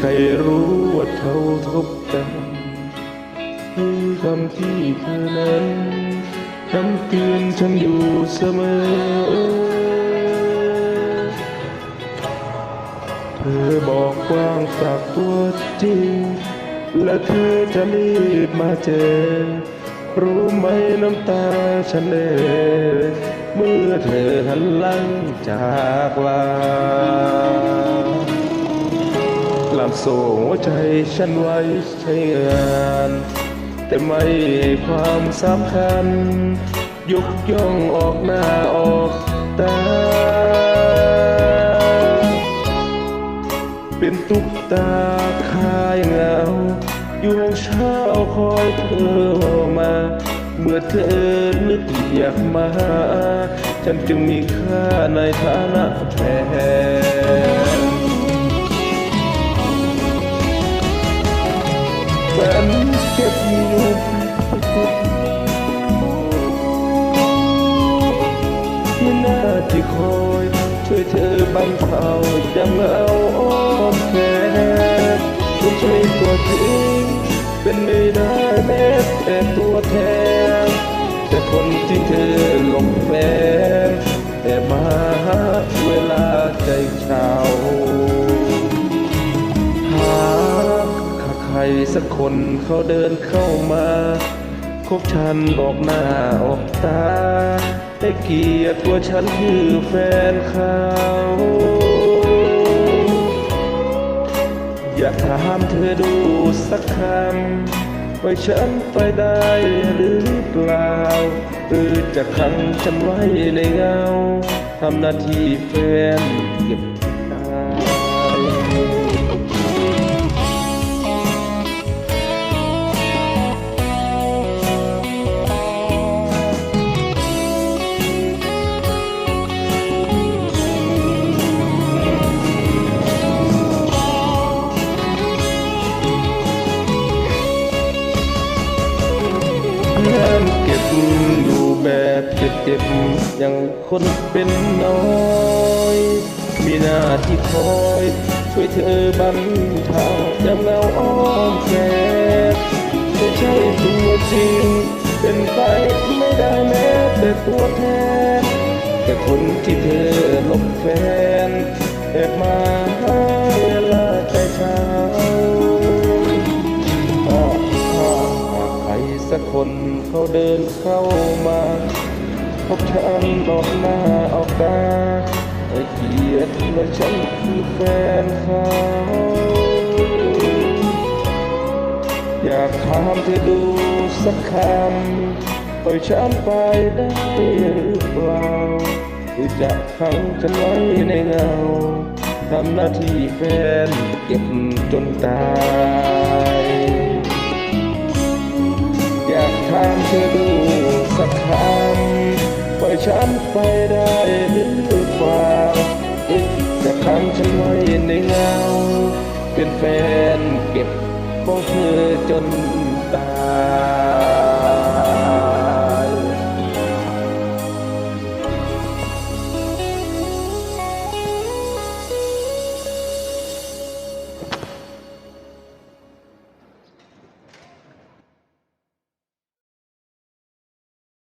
ใครรู้ว่าเท่าทบกันคือคำที่เธอนั้นคำเตือนฉันอยู่เสมอ เธอบอกกว้างฝากตัวจริง และเธอจะรีบมาเจอ รู้ไหมน้ำตาฉันเอ่เมื่อเธอหันหลังจากลา ลามโซ่หัวใจฉันไว้ใช้งาน แต่ไม่ให้ความสำคัญ ยกย่องออกหน้าออกตา เป็นตุ๊กตาคายเงา อยู่ห้องเช้าคอยเธอมา เมื่อเธอนึกอยากมา ฉันจึงมีค่าในฐานะแฟน ฝันเก็บอยู่ที่หน้าที่คอยช่วยเธอบรรเทาจำเอาอ้อมแขนคุณใช่ตัวจริงเป็นไม่ได้แม้แต่ตัวแทนแต่คนที่เธอหลงแฟนแต่มาหาเวลาใจเช้า สักคนเขาเดินเข้ามาคบฉันออกหน้าออกตาให้เกียรติว่าฉันคือแฟนเขาอยากถามเธอดูสักคำว่าฉันไปได้หรือเปล่า หรือจะขังฉันไว้ในเงาทำหน้าที่แฟนเก็บ บบเจ็บๆอย่างคนเป็นน้อย มีหน้าที่คอย ช่วยเธอบรรเทาจำเงาอ้อมแขนไม่ใช่ตัวจริง เป็นไปไม่ได้แม้แต่ตัวแทน แต่คนที่เธอลบแฟนแอบมาหาเวลาใจเช้า สักคนเขาเดินเข้ามาพบฉันออกหน้าออกตาไอ้เกียรติและฉันคือแฟนเขาอยากถามเธอดูสักคำปล่อยฉันไปได้หรือเปล่าหรือจะขังฉันไว้ในเงาทำหน้าที่แฟนเก็บจนตาย ถามเธอดูสักคำปล่อยฉันไปได้หรือเปล่าจะขังฉันไว้ในเงา เป็นแฟนเก็บของเธอจนตาย